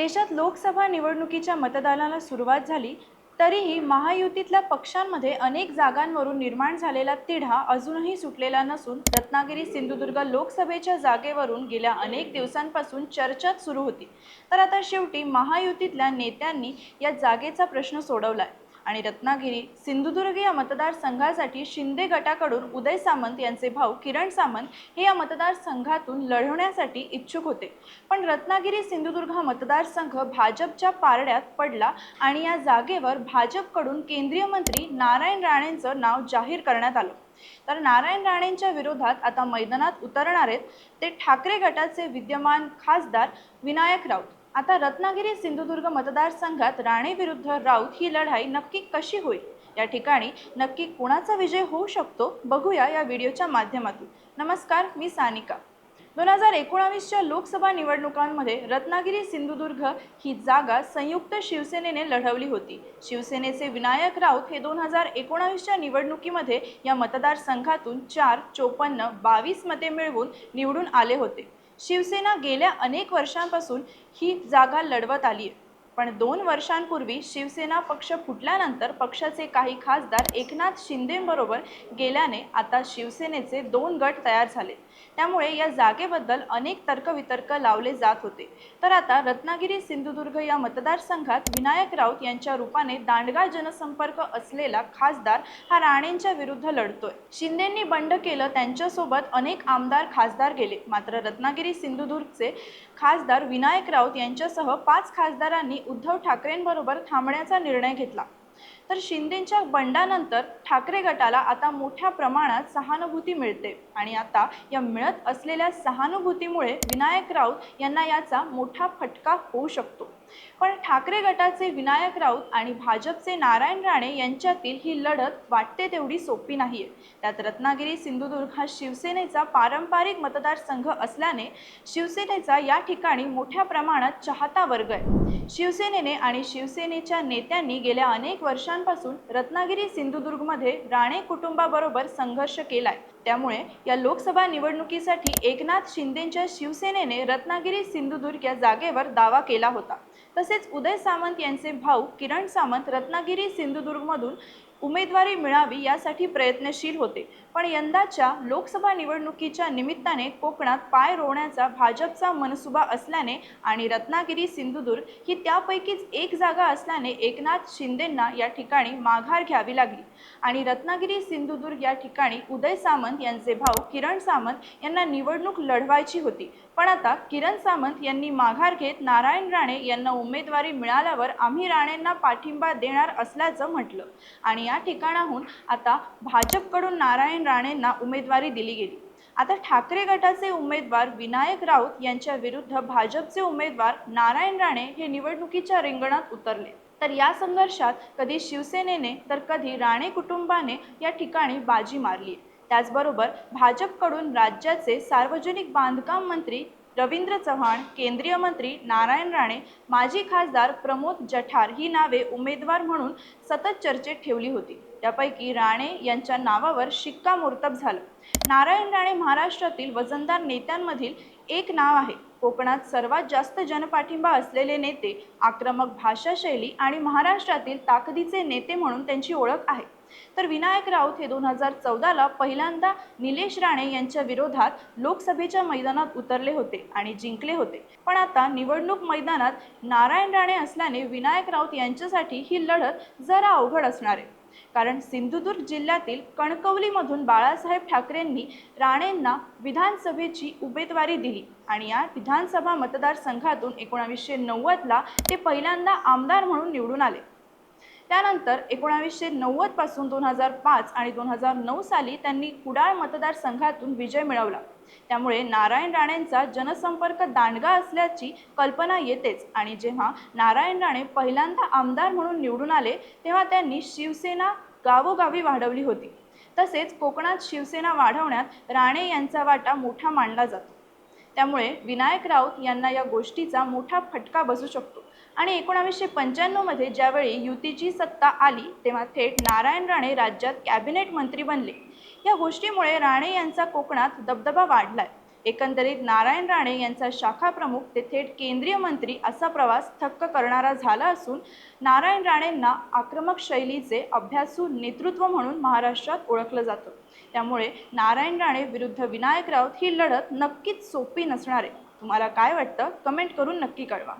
देशात लोकसभा निवडणुकीच्या मतदानाला सुरुवात झाली तरीही महायुतीतल्या पक्षांमध्ये अनेक जागांवरून निर्माण झालेला तिढा अजूनही सुटलेला नसून रत्नागिरी सिंधुदुर्ग लोकसभेच्या जागेवरून गेल्या अनेक दिवसांपासून चर्चाच सुरू होती. तर आता शेवटी महायुतीतल्या नेत्यांनी या जागेचा प्रश्न सोडवलाय. आणि रत्नागिरी सिंधुदुर्ग या मतदारसंघासाठी शिंदे गटाकडून उदय सामंत यांचे भाऊ किरण सामंत हे या मतदारसंघातून लढवण्यासाठी इच्छुक होते. पण रत्नागिरी सिंधुदुर्ग हा मतदारसंघ भाजपच्या पारड्यात पडला आणि या जागेवर भाजपकडून केंद्रीय मंत्री नारायण राणेंचं नाव जाहीर करण्यात आलं. तर नारायण राणेंच्या विरोधात आता मैदानात उतरणार आहेत ते ठाकरे गटाचे विद्यमान खासदार विनायक राऊत. आता रत्नागिरी सिंधुदुर्ग मतदारसंघात राणे विरुद्ध राऊत ही लढाई नक्की कशी होईल? या ठिकाणी नक्की कुणाचा विजय होऊ शकतो? बघूया या व्हिडिओच्या माध्यमातून. नमस्कार मी सानिका. दोन हजार एकोणावीसच्या लोकसभा निवडणुकांमध्ये रत्नागिरी सिंधुदुर्ग ही जागा संयुक्त शिवसेनेने लढवली होती. शिवसेनेचे विनायक राऊत हे दोन हजार एकोणावीसच्या निवडणुकीमध्ये या मतदारसंघातून चार चोपन्न बावीस मते मिळवून निवडून आले होते. शिवसेना गेल्या अनेक वर्षांपासून ही जागा लढवत आली आहे पण दोन वर्षांपूर्वी शिवसेना पक्ष फुटल्यानंतर पक्षाचे काही खासदार एकनाथ शिंदेबरोबर गेल्याने आता शिवसेनेचे दोन गट तयार झाले. त्यामुळे या जागेबद्दल अनेक तर्कवितर्क लावले जात होते. तर आता रत्नागिरी सिंधुदुर्ग या मतदारसंघात विनायक राऊत यांच्या रूपाने दांडगा जनसंपर्क असलेला खासदार हा राणेंच्या विरुद्ध लढतोय. शिंदेंनी बंड केलं त्यांच्यासोबत अनेक आमदार खासदार गेले. मात्र रत्नागिरी सिंधुदुर्गचे खासदार विनायक राऊत यांच्यासह पाच खासदारांनी उद्धव ठाकरेंबरोबर थांबण्याचा निर्णय घेतला. तर शिंदेच्या बंडानंतर ठाकरे गटाला आता मोठ्या प्रमाणात सहानुभूती मिळते आणि आता या मिळत असलेल्या सहानुभूतीमुळे विनायक राऊत यांना याचा मोठा फटका होऊ शकतो. पण ठाकरे गटाचे विनायक राऊत आणि भाजपचे नारायण राणे यांच्यातील ही लढत वाटते तेवढी सोपी नाहीये. त्यात रत्नागिरी सिंधुदुर्ग हा शिवसेनेचा पारंपरिक मतदारसंघ असल्याने शिवसेनेचा या ठिकाणी मोठ्या प्रमाणात चाहता वर्ग आहे. शिवसेनेने आणि शिवसेनेच्या नेत्यांनी गेल्या अनेक वर्षांपासून रत्नागिरी सिंधुदुर्गमध्ये राणे कुटुंबाबरोबर संघर्ष केलाय. त्यामुळे या लोकसभा निवडणुकीसाठी एकनाथ शिंदेच्या शिवसेनेने रत्नागिरी सिंधुदुर्ग या जागेवर दावा केला होता. तसेच उदय सामंत यांचे भाऊ किरण सामंत रत्नागिरी सिंधुदुर्गमधून उमेदवारी मिळावी यासाठी प्रयत्नशील होते. पण यंदाच्या लोकसभा निवडणुकीच्या निमित्ताने कोकणात पाय रोवण्याचा भाजपचा मनसुबा असल्याने आणि रत्नागिरी सिंधुदुर्ग ही त्यापैकीच एक जागा असल्याने एकनाथ शिंदेंना या ठिकाणी माघार घ्यावी लागली. आणि रत्नागिरी सिंधुदुर्ग या ठिकाणी उदय सामंत यांचे भाऊ किरण सामंत यांना निवडणूक लढवायची होती. पण आता किरण सामंत यांनी माघार घेत नारायण राणे यांना उमेदवारी मिळाल्यावर आम्ही राणेंना पाठिंबा देणार असल्याचं म्हटलं. आणि या ठिकाणाहून आता भाजपकडून नारायण राणेंना उमेदवारी दिली गेली. आता ठाकरे गटाचे उमेदवार विनायक राऊत यांच्या विरुद्ध भाजपचे उमेदवार नारायण राणे हे निवडणुकीच्या रिंगणात उतरले. तर या संघर्षात कधी शिवसेनेने तर कधी राणे कुटुंबाने या ठिकाणी बाजी मारली. त्याचबरोबर भाजपकडून राज्याचे सार्वजनिक बांधकाम मंत्री रवींद्र चव्हाण केंद्रीय मंत्री नारायण राणे माजी खासदार प्रमोद जठार ही नावे उमेदवार म्हणून सतत चर्चेत ठेवली होती. त्यापैकी राणे यांच्या नावावर शिक्कामोर्तब झालं. नारायण राणे महाराष्ट्रातील वजनदार नेत्यांमधील एक नाव आहे. कोकणात सर्वात जास्त जनपाठिंबा असलेले नेते आक्रमक भाषाशैली आणि महाराष्ट्रातील ताकदीचे नेते म्हणून त्यांची ओळख आहे. तर विनायक राऊत हे दोन हजार चौदाला पहिल्यांदा निलेश राणे यांच्या विरोधात लोकसभेच्या मैदानात उतरले होते आणि जिंकले होते. पण आता निवडणूक मैदानात नारायण राणे असल्याने विनायक राऊत यांच्यासाठी ही लढत जरा अवघड असणार आहे. कारण सिंधुदुर्ग जिल्ह्यातील कणकवलीमधून बाळासाहेब ठाकरेंनी राणेंना विधानसभेची उमेदवारी दिली. आणि या विधानसभा मतदारसंघातून एकोणावीसशे नव्वदला ते पहिल्यांदा आमदार म्हणून निवडून आले. त्यानंतर एकोणावीसशे नव्वदपासून दोन हजार पाच आणि दोन हजार नऊ साली त्यांनी कुडाळ मतदारसंघातून विजय मिळवला. त्यामुळे नारायण राणेंचा जनसंपर्क दांडगा असल्याची कल्पना येतेच. आणि जेव्हा नारायण राणे पहिल्यांदा आमदार म्हणून निवडून आले तेव्हा त्यांनी शिवसेना गावोगावी वाढवली होती. तसेच कोकणात शिवसेना वाढवण्यात राणे यांचा वाटा मोठा मानला जातो. त्यामुळे विनायक राऊत यांना या गोष्टीचा मोठा फटका बसू शकतो. आणि एकोणावीसशे पंच्याण्णवमध्ये ज्यावेळी युतीची सत्ता आली तेव्हा थेट नारायण राणे राज्यात कॅबिनेट मंत्री बनले. या गोष्टीमुळे राणे यांचा कोकणात दबदबा वाढलाय. एकंदरीत नारायण राणे यांचा शाखा प्रमुख ते थेट केंद्रीय मंत्री असा प्रवास थक्क करणारा झाला असून नारायण राणेंना आक्रमक शैलीचे अभ्यासू नेतृत्व म्हणून महाराष्ट्रात ओळखलं जातं. त्यामुळे नारायण राणे विरुद्ध विनायक राऊत ही लढत नक्कीच सोपी नसणार आहे. तुम्हाला काय वाटतं? कमेंट करून नक्की कळवा.